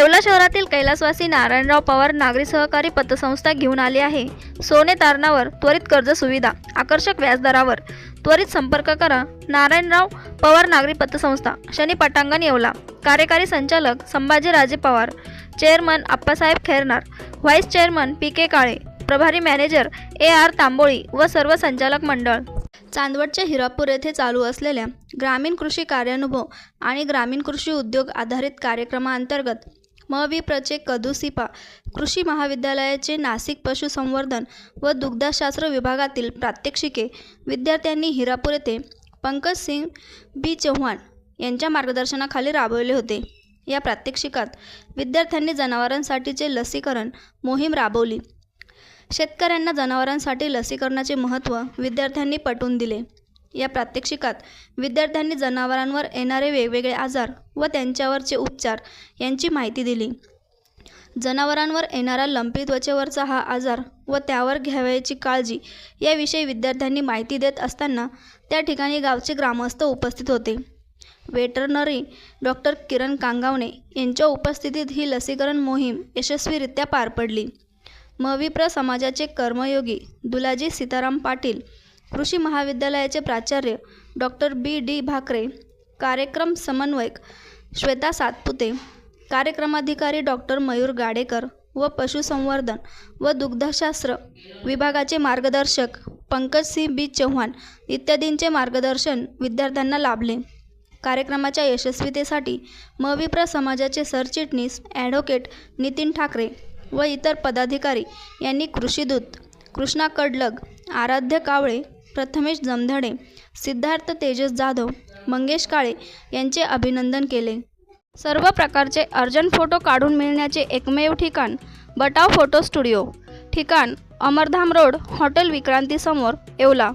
येवला शहरातील कैलासवासी नारायणराव पवार नागरी सहकारी पतसंस्था घेऊन आली आहे. सोने तारणावर त्वरित कर्ज सुविधा आकर्षक व्याजदरावर त्वरित संपर्क करा. नारायणराव पवार नागरी पतसंस्था शनी पटांगण येवला. कार्यकारी संचालक Sambhajiraje Pawar chairman Appasaheb Khairnar vice chairman P K Kale प्रभारी मॅनेजर ए आर तांबोळी व सर्व संचालक मंडळ. चांदवडच्या हिरापूर येथे चालू असलेल्या ग्रामीण कृषी कार्यानुभव आणि ग्रामीण कृषी उद्योग आधारित कार्यक्रमाअंतर्गत मविप्रचे कदुसिपा कृषी महाविद्यालयाचे नाशिक पशुसंवर्धन व दुग्धशास्त्र विभागातील प्रात्यक्षिके विद्यार्थ्यांनी हिरापूर येथे पंकज सिंग बी चव्हाण यांच्या मार्गदर्शनाखाली राबवले होते. या प्रात्यक्षिकात विद्यार्थ्यांनी जनावरांसाठीचे लसीकरण मोहीम राबवली. शेतकऱ्यांना जनावरांसाठी लसीकरणाचे महत्त्व विद्यार्थ्यांनी पटवून दिले. या प्रात्यक्षिकात विद्यार्थ्यांनी जनावरांवर येणारे वेगवेगळे आजार व त्यांच्यावरचे उपचार यांची माहिती दिली. जनावरांवर येणारा लंपी त्वचेवरचा हा आजार व त्यावर घ्यावयाची काळजी याविषयी विद्यार्थ्यांनी माहिती देत असताना त्या ठिकाणी गावचे ग्रामस्थ उपस्थित होते. वेटरनरी डॉक्टर किरण कांगावणे यांच्या उपस्थितीत ही लसीकरण मोहीम यशस्वीरित्या पार पडली. मविप्र समाजाचे कर्मयोगी दुलाजी सीताराम पाटील कृषी महाविद्यालयाचे प्राचार्य डॉक्टर बी. डी. भाकरे कार्यक्रम समन्वयक श्वेता सातपुते कार्यक्रमाधिकारी डॉक्टर मयूर गाडेकर व पशुसंवर्धन व दुग्धशास्त्र विभागाचे मार्गदर्शक पंकज सिंह बी. चव्हाण इत्यादींचे मार्गदर्शन विद्यार्थ्यांना लाभले. कार्यक्रमाच्या यशस्वीतेसाठी मविप्र समाजाचे सरचिटणीस ॲडव्होकेट नितीन ठाकरे व इतर पदाधिकारी यांनी कृषीदूत कृष्णा कडलग आराध्य कावळे प्रथमेश जमधडे सिद्धार्थ तेजस जाधव मंगेश काळे यांचे अभिनंदन केले. सर्व प्रकारचे अर्जंट फोटो काढून मिळण्याचे एकमेव ठिकाण बटाव फोटो स्टुडिओ. ठिकाण अमरधाम रोड हॉटेल विक्रांतीसमोर येवला.